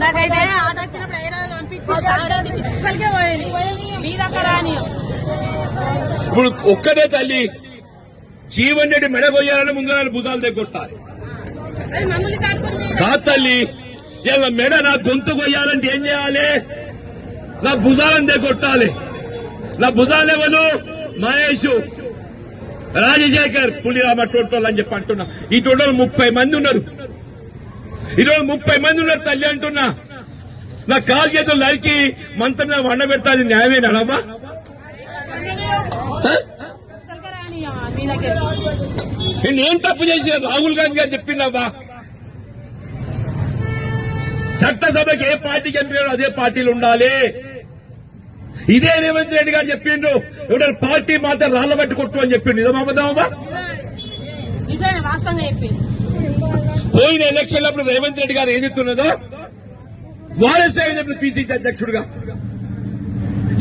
నాకైతే ఆట వచ్చినప్పుడు రోజు పంపించి పోయింది. మీ దగ్గర ఇప్పుడు ఒక్కడే తల్లి జీవన్ రెడ్డి మెడగొయ్యాలని ముందు భుజాలు కాకుండా కాదు తల్లి ఇలా మెడ నా గొంతు కొయ్యాలంటే ఏం చేయాలి? నా భుజాలను దగ్గొట్టాలి నా భుజాలేవను మహేష్. రాజశేఖర్ పులిరామ టోటోళ్ళు అని చెప్పి అంటున్నా. ఈ టోటల్ ముప్పై మంది ఉన్నారు. ఈరోజు ముప్పై మంది ఉన్నారు తల్లి అంటున్నా. నా కాలు చేతులు నరికి మంత్రం మీద వండ పెడతాది న్యాయమేనాడమ్మా అసలుకే రాని మీ దగ్గర నేనేం తప్పు చేసిన? రాహుల్ గాంధీ గారు చెప్పిందవ్వా చట్టసభకి ఏ పార్టీకి ఎంపిక అదే పార్టీలు ఉండాలి. ఇదే రేవంత్ రెడ్డి గారు చెప్పిండ్రు. ఎవడ పార్టీ మాత్రం రాళ్ళ బట్టి కొట్టు అని చెప్పిండు ఇదమ్మా నిజమే వాస్తవంగా చెప్పింది పోయిన ఎలక్షన్ అప్పుడు రేవంత్ రెడ్డి గారు ఏది ఎత్తున్నదో వారసే చెప్పిన పిసిసి అధ్యక్షుడుగా.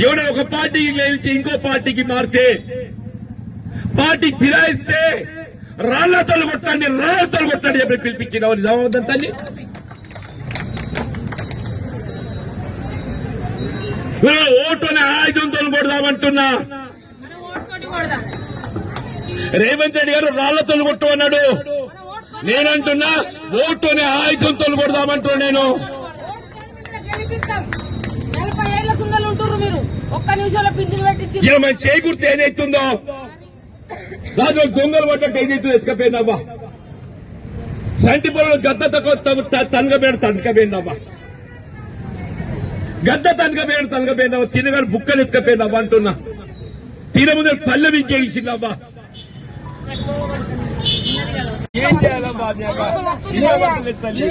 ఎవడ ఒక పార్టీకి గెలిచి ఇంకో పార్టీకి మారితే పార్టీ ఫిరాయిస్తే రాళ్ళతో కొట్టండి రాళ్ళతో కొట్టండి చెప్పి పిలిపించిన వాళ్ళు నిజమవుతుంది వీళ్ళు ఓటుని ఆయుధంతో కొడదామంటున్నా. రేవంత్ రెడ్డి గారు రాళ్ళతో కొట్టు అన్నాడు నేనంటున్నా ఓటుని ఆయుధంతో కొడదామంటున్నా నేను. గెలిపిస్తాం మన చేకూర్తి ఏదైతుందో? రాజు దొంగలు పడ్డట్టు ఏదైతుందో ఎత్తుకపోయినవ్వా సంటి పొలం గద్ద తక్కువ తనగబేడు తనకపోయినవ్వా గద్ద తనగబేడు తనగపోయినవ్వా తినగాడు బుక్కలు ఎత్తుకపోయినవ్వా అంటున్నా. తిన ముందు పల్లె వింకేసిందవ్వా ఏం చేయాలమ్మా తల్లి.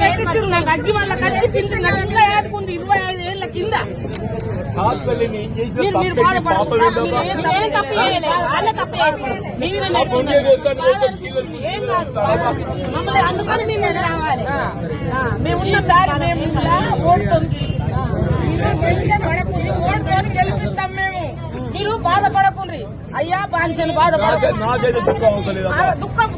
దాన్ని అగ్గి మళ్ళీ కలిసి పింఛన్ ఇరవై ఐదు కాదు. అందుకని రావాలి. మేము ఉన్నసారి మేము పడకుండా ఓటుతో గెలిపిస్తాం మేము. మీరు బాధపడకుండ్రి. అయ్యా దుఃఖం.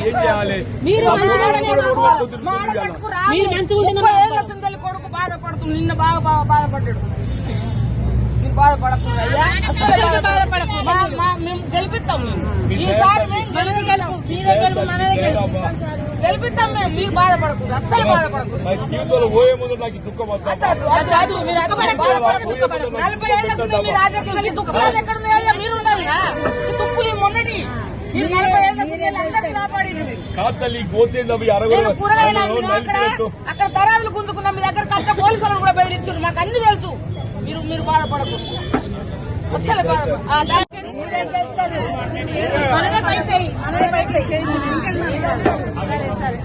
ఏం చేయాలి? మీరు మంచిగానే మాకు- మా ఆడపడుకు రా. మీరు మంచిగా ఉంటేనే ముప్పై మాకు ఏళ్ళ సుందరి కొడుకు బాధపడుతుంది. నిన్న బాగా బాగా బాధపడ్డాడు. మీరు బాధపడకుండా అయ్యా. అసలు అసలు బాధపడకు. మా- మా- మేము గెలిపిస్తాం. మేము ఈసారి మేము మనదే గెలుపు మీదే గెలుపు మనదే గెలుపు గెలిపిస్తాం మేము. మీరు బాధపడకూడదు. అస్సలు బాధపడకూడదు. నా జీవితంలో అక్కడ దళాలు గుంజుకున్నా మీ దగ్గర కట్ట పోలీసులను కూడా బెదిరించారు మాకు అన్ని తెలుసు. మీరు మీరు బాధపడకూడదు మనదే పైసే మనదే పైసే సరే సరే.